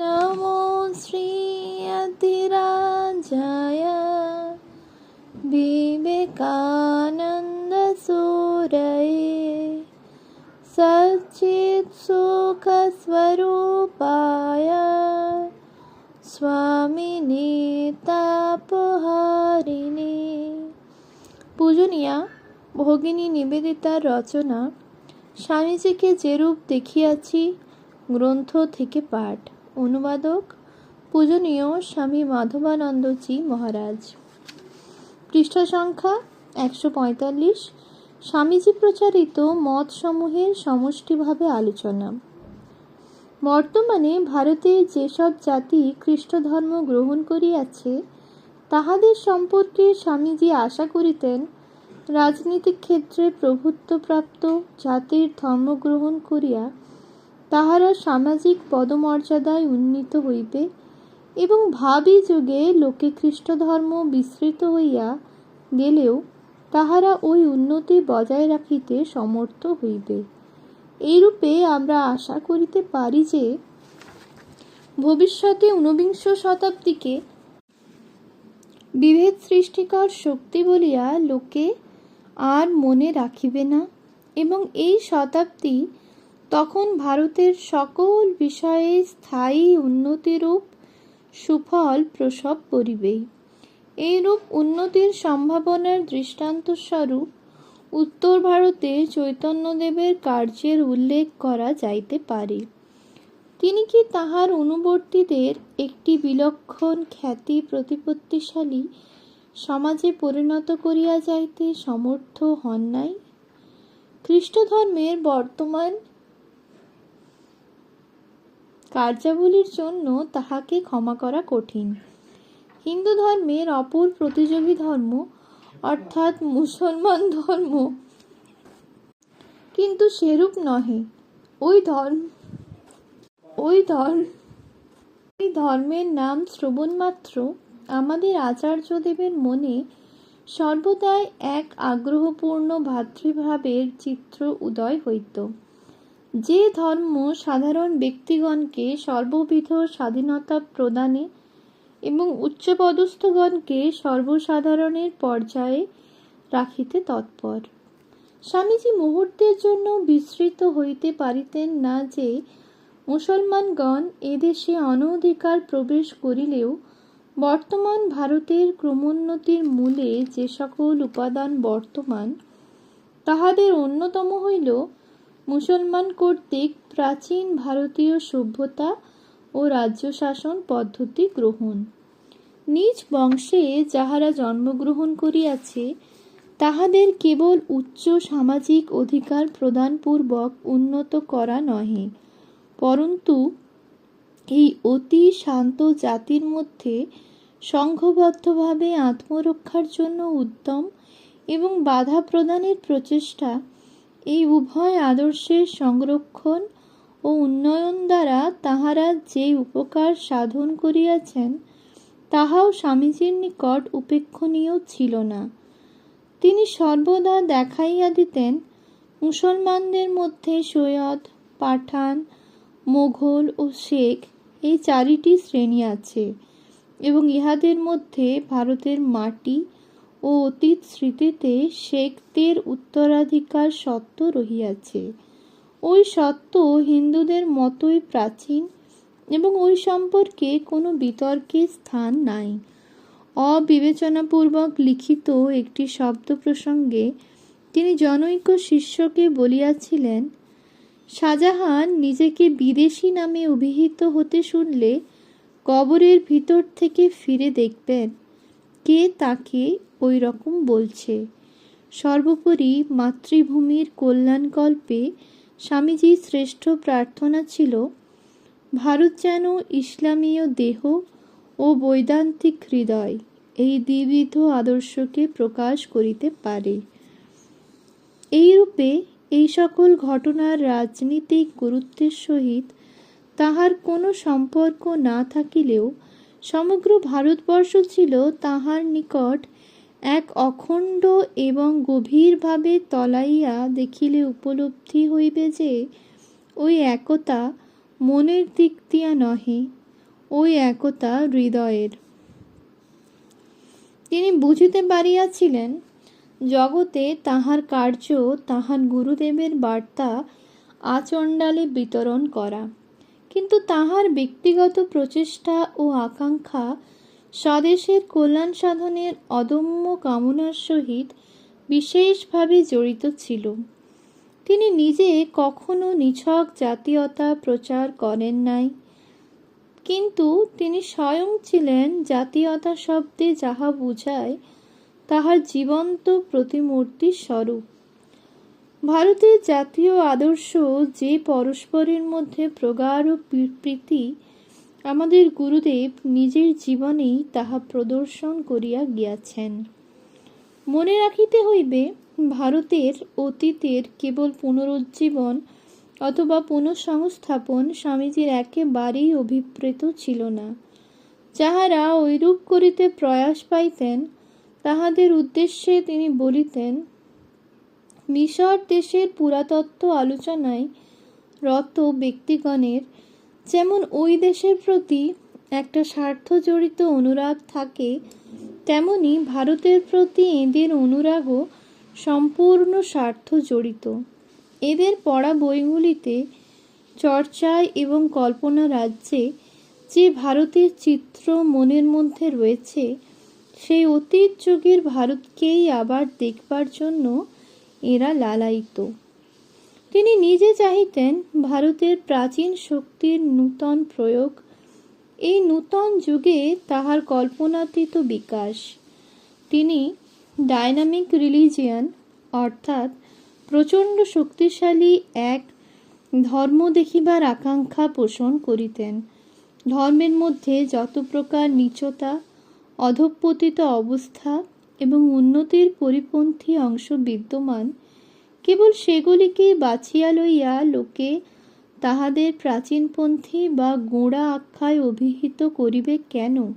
নমো শ্রী অতিরাজায় বিবেকানন্দ সুরয়ে সচিত সুখ স্বরূপায় স্বামিনী তাপহারিণী পূজনীয়া ভগিনী নিবেদিতার রচনা, স্বামীজিকে যেরূপ দেখিয়াছি, গ্রন্থ থেকে পাঠ। অনুবাদক পূজনীয় স্বামী মাধবানন্দজি মহারাজ। পৃষ্ঠ সংখ্যা একশো পঁয়তাল্লিশ। স্বামীজি প্রচারিত মতসমূহের সমষ্টিভাবে আলোচনা। বর্তমানে ভারতে যেসব জাতি খ্রিস্ট ধর্ম গ্রহণ করিয়াছে, তাহাদের সম্পর্কে স্বামীজি আশা করিতেন রাজনীতিক ক্ষেত্রে প্রভুত্বপ্রাপ্ত জাতির ধর্ম গ্রহণ করিয়া তাহারা সামাজিক পদমর্যাদায় উন্নীত হইবে এবং ভাবি যুগে লোকে খ্রিস্ট ধর্ম বিস্তৃত হইয়া গেলেও তাহারা ওই উন্নতি বজায় রাখিতে সমর্থ হইবে। এইরূপে আমরা আশা করিতে পারি যে, ভবিষ্যতে ঊনবিংশ শতাব্দীকে বিভেদ সৃষ্টিকর শক্তি বলিয়া লোকে আর মনে রাখিবে না এবং এই শতাব্দী তখন ভারতের সকল বিষয়ে স্থায়ী উন্নতিরূপ সুফল প্রসব করিবেই এইরূপ উন্নতির সম্ভাবনার দৃষ্টান্তস্বরূপ উত্তর ভারতে চৈতন্যদেবের কার্যের উল্লেখ করা যাইতে পারে। তিনি কি তাহার অনুবর্তীদের একটি বিলক্ষণ খ্যাতি প্রতিপত্তিশালী সমাজে পরিণত করিয়া যাইতে সমর্থ হন নাই? খ্রিস্ট ধর্মের বর্তমান কার্যাবলীর জন্য তাহাকে ক্ষমা করা কঠিন। হিন্দু ধর্মের অপর প্রতিযোগী ধর্ম, অর্থাৎ মুসলমান ধর্ম, কিন্তু সেরূপ নহে। ওই ধর্ম ওই ধর্ম ওই ধর্মের নাম শ্রবণ মাত্র আমাদের আচার্যদেবের মনে সর্বদাই এক আগ্রহপূর্ণ ভাতৃভাবের চিত্র উদয় হইত। যে ধর্ম সাধারণ ব্যক্তিগণকে সর্ববিধ স্বাধীনতা প্রদানে এবং উচ্চপদস্থগণকে সর্বসাধারণের পর্যায়ে রাখিতে তৎপর। স্বামীজি মুহূর্তের জন্য বিস্মৃত হইতে পারিতেন না যে মুসলমানগণ এদেশে অনধিকার প্রবেশ করিলেও বর্তমান ভারতের ক্রমোন্নতির মূলে যে সকল উপাদান বর্তমান, তাহাদের অন্যতম হইল মুসলমান কর্তৃক প্রাচীন ভারতীয় সভ্যতা ও রাজ্য শাসন পদ্ধতি গ্রহণ। নিজ বংশে যাহারা জন্মগ্রহণ করিয়াছে, তাহাদের কেবল উচ্চ সামাজিক অধিকার প্রদানপূর্বক উন্নত করা নহে, পরন্তু এই অতি শান্ত জাতির মধ্যে সংঘবদ্ধভাবে আত্মরক্ষার জন্য উদ্যম এবং বাধা প্রদানের প্রচেষ্টা এই উভয় আদর্শের সংরক্ষণ ও উন্নয়ন দ্বারা তাহারা যে উপকার সাধন করিয়াছেন, তাহাও স্বামীজির নিকট উপেক্ষণীয় ছিল না। তিনি সর্বদা দেখাইয়া দিতেন, মুসলমানদের মধ্যে সৈয়দ, পাঠান, মোঘল ও শেখ এই চারিটি শ্রেণি আছে এবং ইহাদের মধ্যে ভারতের মাটি ও অতীত স্মৃতিতে শেখদের উত্তরাধিকার সত্ত্ব রহিয়াছে। ওই সত্ত্ব হিন্দুদের মতোই প্রাচীন এবং ওই সম্পর্কে কোনো বিতর্কের স্থান নাই। অবিবেচনাপূর্বক লিখিত একটি শব্দ প্রসঙ্গে তিনি জনৈক শিষ্যকে বলিয়াছিলেন, শাহজাহান নিজেকে বিদেশি নামে অভিহিত হতে শুনলে কবরের ভিতর থেকে ফিরে দেখবেন। কে তাকে ওই রকম বলছে। সর্বোপরি মাতৃভূমির কল্যাণকল্পে স্বামীজির শ্রেষ্ঠ প্রার্থনা ছিল, ভারত যেন ইসলামীয় দেহ ও বৈদান্তিক হৃদয় এই দ্বিবিধ আদর্শকে প্রকাশ করিতে পারে। এইরূপে এই সকল ঘটনার রাজনীতিক গুরুত্বের সহিত তাহার কোনো সম্পর্ক না থাকিলেও সমগ্র ভারতবর্ষ ছিল তাহার নিকট এক অখণ্ড এবং গভীরভাবে তলাইয়া দেখিলে উপলব্ধি হইবে যে, ওই একতা মনের দিক দিয়া নহে, ওই একতা হৃদয়ের। তিনি বুঝিতে পারিয়াছিলেন, জগতে তাহার কার্য, তাহার গুরুদেবের বার্তা আচণ্ডালে বিতরণ করা। কিন্তু তাহার ব্যক্তিগত প্রচেষ্টা ও আকাঙ্ক্ষা স্বদেশের কল্যাণ সাধনের অদম্য কামনার সহিত বিশেষভাবে জড়িত ছিল। তিনি নিজে কখনো নিছক জাতীয়তা প্রচার করেন নাই। কিন্তু তিনি স্বয়ং ছিলেন জাতীয়তা শব্দে যাহা বুঝায়, তাহার জীবন্ত প্রতিমূর্তি স্বরূপ। ভারতের জাতীয় আদর্শ যে পরস্পরের মধ্যে প্রগাঢ় প্রীতি আমাদের গুরুদেব নিজের জীবনেই তাহা প্রদর্শন করিয়া গিয়াছেন। মনে রাখিতে হইবে, ভারতের অতীতের কেবল পুনরুজ্জীবন অথবা পুনঃসংস্থাপন স্বামীজির একেবারেই অভিপ্রেত ছিল না। যাহারা ঐরূপ করিতে প্রয়াস পাইতেন, তাহাদের উদ্দেশ্যে তিনি বলিতেন, মিশর দেশের পুরাতত্ত্ব আলোচনায় রত ব্যক্তিগণের যেমন ওই দেশের প্রতি একটা স্বার্থ জড়িত অনুরাগ থাকে, তেমনি ভারতের প্রতি এদের অনুরাগও সম্পূর্ণ স্বার্থ জড়িত এদের পড়া বইগুলিতে চর্চায় এবং কল্পনা রাজ্যে যে ভারতের চিত্র মনের মধ্যে রয়েছে, সেই অতীত যুগের ভারতকেই আবার দেখবার জন্য এরা লালায়িত। তিনি নিজে চাহিতেন ভারতের প্রাচীন শক্তির নূতন প্রয়োগ। এই নূতন যুগে তাহার কল্পনাতীত বিকাশ। তিনি ডাইনামিক রিলিজিয়ান, অর্থাৎ প্রচণ্ড শক্তিশালী এক ধর্ম দেখিবার আকাঙ্ক্ষা পোষণ করিতেন। ধর্মের মধ্যে যত প্রকার নিচতা, অধঃপতিত অবস্থা এবং উন্নতির পরিপন্থী অংশ বিদ্যমান কেবল সেগুলিকেই বাছিয়া লইয়া লোকে তাহাদের প্রাচীনপন্থী বা গোঁড়া আখ্যায় অভিহিত করিবে কেন?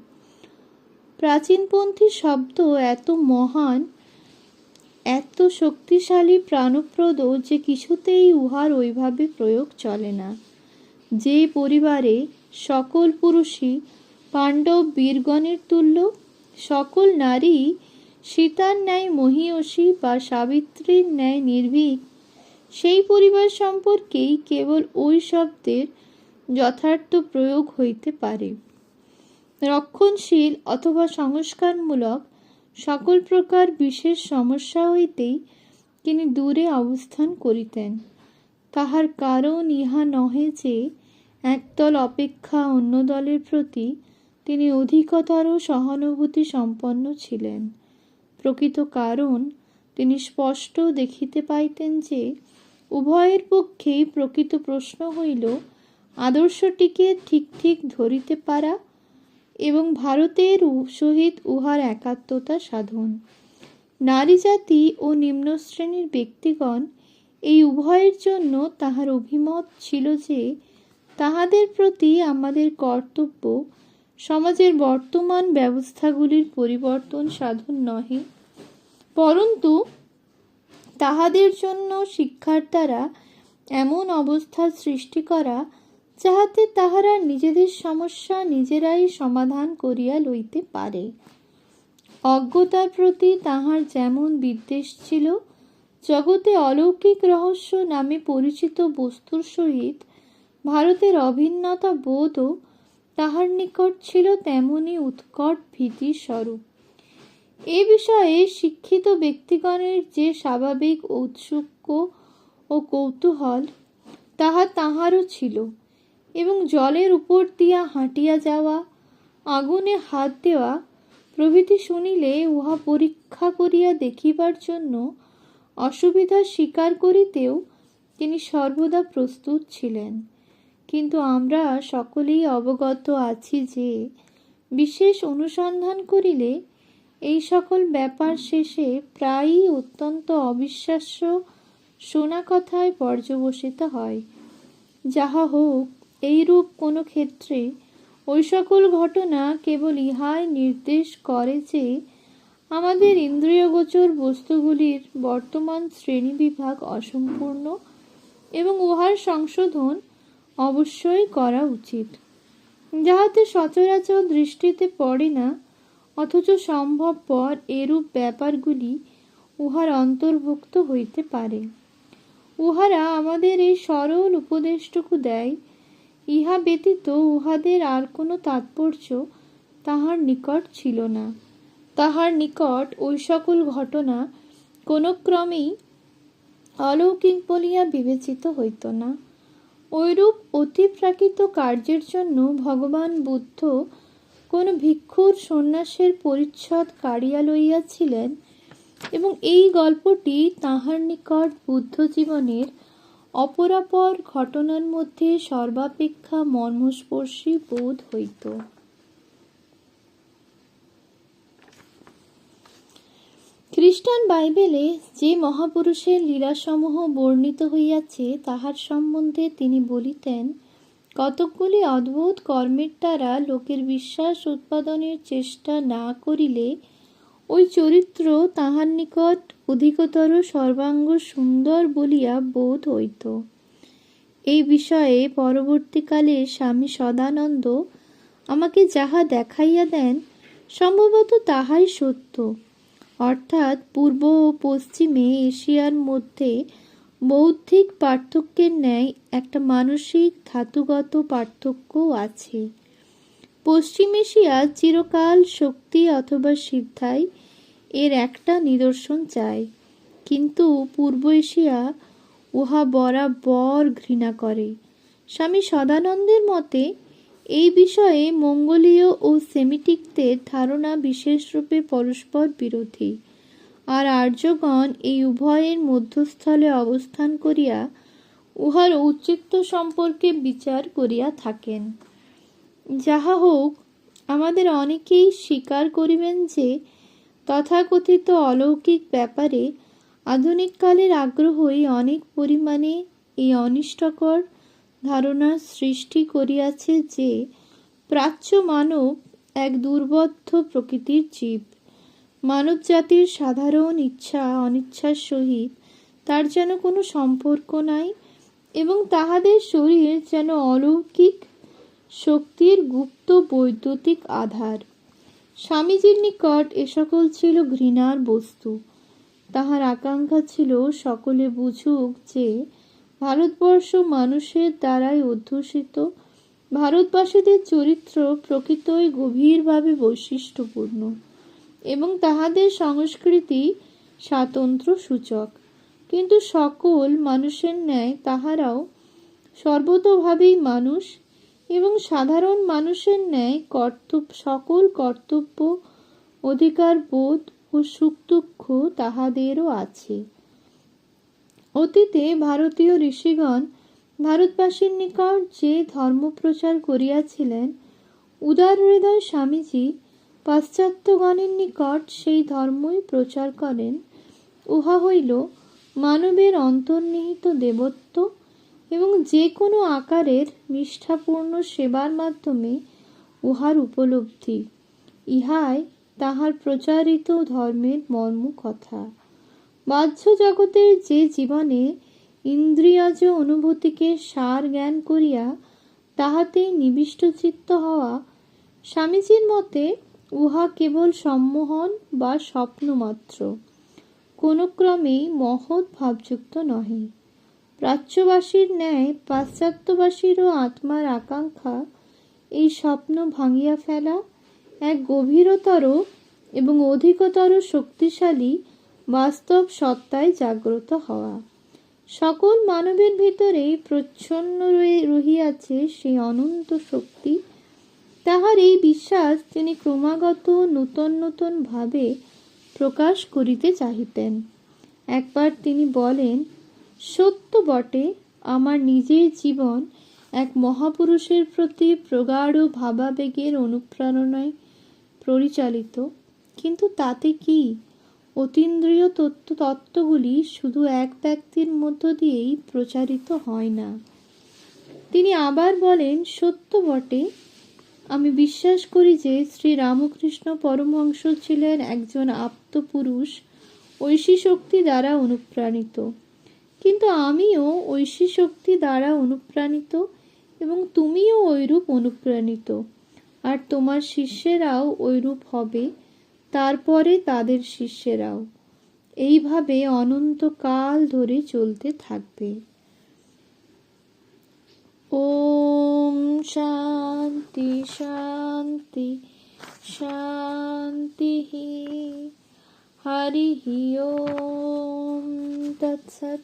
প্রাচীনপন্থী শব্দ এত মহান, এত শক্তিশালী, প্রাণপ্রদ যে কিছুতেই উহার ওইভাবে প্রয়োগ চলে না। যে পরিবারে সকল পুরুষই পাণ্ডব বীরগণের তুল্য, সকল নারী সীতার ন্যায় মহিয়সী বা সাবিত্রীর ন্যায় নির্ভীক, সেই পরিবার সম্পর্কেই কেবল ওই শব্দের যথার্থ প্রয়োগ হইতে পারে। রক্ষণশীল অথবা সংস্কারমূলক সকল প্রকার বিশেষ সমস্যা হইতেই তিনি দূরে অবস্থান করিতেন। তাহার কারণ ইহা নহে যে একদল অপেক্ষা অন্য দলের প্রতি তিনি অধিকতর সহানুভূতি সম্পন্ন ছিলেন। প্রকৃত কারণ, তিনি স্পষ্ট দেখিতে পাইতেন যে, উভয়ের পক্ষেই প্রকৃত প্রশ্ন হইল, আদর্শটিকে ঠিক ঠিক ধরিতে পারা এবং ভারতের সহিত উহার একাত্মতা সাধন। নারী জাতি ও নিম্ন শ্রেণির ব্যক্তিগণ এই উভয়ের জন্য তাহার অভিমত ছিল যে, তাহাদের প্রতি আমাদের কর্তব্য সমাজের বর্তমান ব্যবস্থাগুলির পরিবর্তন সাধন নহে। পরন্তু, তাহাদের জন্য শিক্ষার দ্বারা এমন অবস্থার সৃষ্টি করা, যাহাতে তাহারা নিজেদের সমস্যা নিজেরাই সমাধান করিয়া লইতে পারে। অজ্ঞতার প্রতি তাহার যেমন বিদ্বেষ ছিল, জগতে অলৌকিক রহস্য নামে পরিচিত বস্তুর সহিত ভারতের অভিন্নতা বোধও তাহার নিকট ছিল তেমনি উৎকট ভীতির স্বরূপ। এ বিষয়ে শিক্ষিত ব্যক্তিগণের যে স্বাভাবিক ঔৎসুক্য ও কৌতূহল, তাহা তাহারও ছিল এবং জলের উপর দিয়া হাঁটিয়া যাওয়া, আগুনে হাত দেওয়া প্রভৃতি শুনিলে উহা পরীক্ষা করিয়া দেখিবার জন্য অসুবিধা স্বীকার করিতেও তিনি সর্বদা প্রস্তুত ছিলেন। কিন্তু আমরা সকলেই অবগত আছি যে বিশেষ অনুসন্ধান করিলে এই সকল ব্যাপার শেষে প্রায়ই অত্যন্ত অবিশ্বাস্য শোনা কথায় পর্যবসিত হয়। যাহা হোক, এইরূপ কোনো ক্ষেত্রে ওই সকল ঘটনা কেবল ইহাই নির্দেশ করে যে আমাদের ইন্দ্রিয়গোচর বস্তুগুলির বর্তমান শ্রেণীবিভাগ অসম্পূর্ণ এবং উহার সংশোধন অবশ্যই করা উচিত। যাহাতে সচরাচর দৃষ্টিতে পড়ে না, অথচ সম্ভবপর এরূপ ব্যাপারগুলি উহার অন্তর্ভুক্ত হইতে পারে। উহারা আমাদের এই সরল উপদেশটুকু দেয়, ইহা ব্যতীত উহাদের আর কোনো তাৎপর্য তাহার নিকট ছিল না। তাহার নিকট ওই সকল ঘটনা কোনো ক্রমেই অলৌকিক বলিয়া বিবেচিত হইত না। ঐরূপ অতিপ্রাকৃত কার্যের জন্য ভগবান বুদ্ধ কোন ভিক্ষুর সন্ন্যাসের পরিচ্ছদ কাড়িয়া লইয়াছিলেন এবং এই গল্পটি তাহার নিকট বুদ্ধ জীবনের অপরাপর ঘটনার মধ্যে সর্বাপেক্ষা মর্মস্পর্শী বোধ হইত। খ্রিস্টান বাইবেলে যে মহাপুরুষের লীলাসমূহ বর্ণিত হইয়াছে, তাহার সম্বন্ধে তিনি বলিতেন, কতকগুলি অদ্ভুত কর্মের দ্বারা লোকের বিশ্বাস উৎপাদনের চেষ্টা না করিলে ওই চরিত্র তাহার নিকট অধিকতর সর্বাঙ্গ সুন্দর বলিয়া বোধ হইত। এই বিষয়ে পরবর্তীকালে স্বামী সদানন্দ আমাকে যাহা দেখাইয়া দেন, সম্ভবত তাহাই সত্য। অর্থাৎ পূর্ব ও পশ্চিমে এশিয়ার মধ্যে বৌদ্ধিক পার্থক্যের ন্যায় একটা মানসিক ধাতুগত পার্থক্যও আছে। পশ্চিম এশিয়া চিরকাল শক্তি অথবা সিদ্ধাই এর একটা নিদর্শন চায়। কিন্তু পূর্ব এশিয়া উহা বরাবর ঘৃণা করে। স্বামী সদানন্দের মতে এই বিষয়ে মঙ্গোলীয় ও সেমিটিকদের ধারণা বিশেষরূপে পরস্পর বিরোধী। আর আর্যগণ এই উভয়ের মধ্যস্থলে অবস্থান করিয়া উহার ঔচিত্য সম্পর্কে বিচার করিয়া থাকেন। যাহা হোক, আমাদের অনেকেই স্বীকার করিবেন যে তথাকথিত অলৌকিক ব্যাপারে আধুনিককালের আগ্রহই অনেক পরিমাণে এই অনিষ্টকর ধারণার সৃষ্টি করিয়াছে যে, প্রাচ্য মানব এক দুর্বদ্ধ প্রকৃতির জীব। মানব জাতির সাধারণ ইচ্ছা, অনিচ্ছার সহিত তার যেন কোনো সম্পর্ক নাই এবং তাহাদের শরীর যেন অলৌকিক শক্তির গুপ্ত বৈদ্যুতিক আধার। স্বামীজির নিকট এ সকল ছিল ঘৃণার বস্তু। তাহার আকাঙ্ক্ষা ছিল সকলে বুঝুক যে ভারতবর্ষ মানুষের দ্বারাই অধ্যুষিত। ভারতবাসীদের চরিত্র প্রকৃতই গভীরভাবে বৈশিষ্ট্যপূর্ণ এবং তাহাদের সংস্কৃতি স্বাতন্ত্র সূচক। কিন্তু সকল মানুষের ন্যায় তাহারাও সর্বতোভাবেই মানুষ এবং সাধারণ মানুষের ন্যায় কর্তব্য, সকল কর্তব্য, অধিকার, বোধ ও সুখ দুঃখ তাহাদেরও আছে। অতীতে ভারতীয় ঋষিগণ ভারতবাসীর নিকট যে ধর্ম প্রচার করিয়াছিলেন, উদার হৃদয় স্বামীজি পাশ্চাত্যগণের নিকট সেই ধর্মই প্রচার করেন। উহা হইল মানবের অন্তর্নিহিত দেবত্ব এবং যে কোনো আকারের নিষ্ঠাপূর্ণ সেবার মাধ্যমে উহার উপলব্ধি। ইহাই তাহার প্রচারিত ধর্মের মর্ম কথা বাহ্য জগতের যে জীবনে ইন্দ্রিয়জ অনুভূতিকে সার জ্ঞান করিয়া তাহাতেই নিবিষ্ট চিত্ত হওয়া, স্বামীজির মতে উহা কেবল সম্মোহন বা স্বপ্ন মাত্র কোনো ক্রমেই মহৎ ভাবযুক্ত নহে। প্রাচ্যবাসীর ন্যায় পাশ্চাত্যবাসীরও আত্মার আকাঙ্ক্ষা এই স্বপ্ন ভাঙিয়া ফেলা এক গভীরতর এবং অধিকতর শক্তিশালী বাস্তব সত্তায় জাগ্রত হওয়া। সকল মানবের ভিতরে প্রচ্ছন্ন রহিয়াছে সেই অনন্ত শক্তি। তাহার এই বিশ্বাস তিনি ক্রমাগত নূতন নূতন ভাবে প্রকাশ করিতে চাহিতেন। একবার তিনি বলেন, সত্য বটে, আমার নিজের জীবন এক মহাপুরুষের প্রতি প্রগাঢ় ভাবাবেগের অনুপ্রেরণায় পরিচালিত। কিন্তু তাতে কি? অতীন্দ্রিয় তত্ত্ব তত্ত্বগুলি শুধু এক ব্যক্তির মধ্য দিয়েই প্রচারিত হয় না। তিনি আবার বলেন, সত্য বটে। আমি বিশ্বাস করি যে শ্রী রামকৃষ্ণ পরমহংস ছিলেন একজন আপ্তপুরুষ ঐশী শক্তি দ্বারা অনুপ্রাণিত। কিন্তু আমিও ঐশী শক্তি দ্বারা অনুপ্রাণিত এবং তুমিও ওইরূপ অনুপ্রাণিত। আর তোমার শিষ্যেরাও ওইরূপ হবে। তারপরে তাদের শিষ্যেরাও। এইভাবে অনন্তকাল ধরে চলতে থাকবে। ওম শান্তি শান্তি শান্তি হরি ওম তৎসৎ।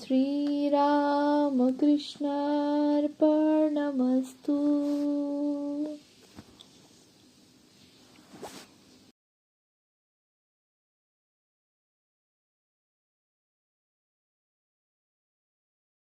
শ্রীরামকৃষ্ণার্পণমস্তু।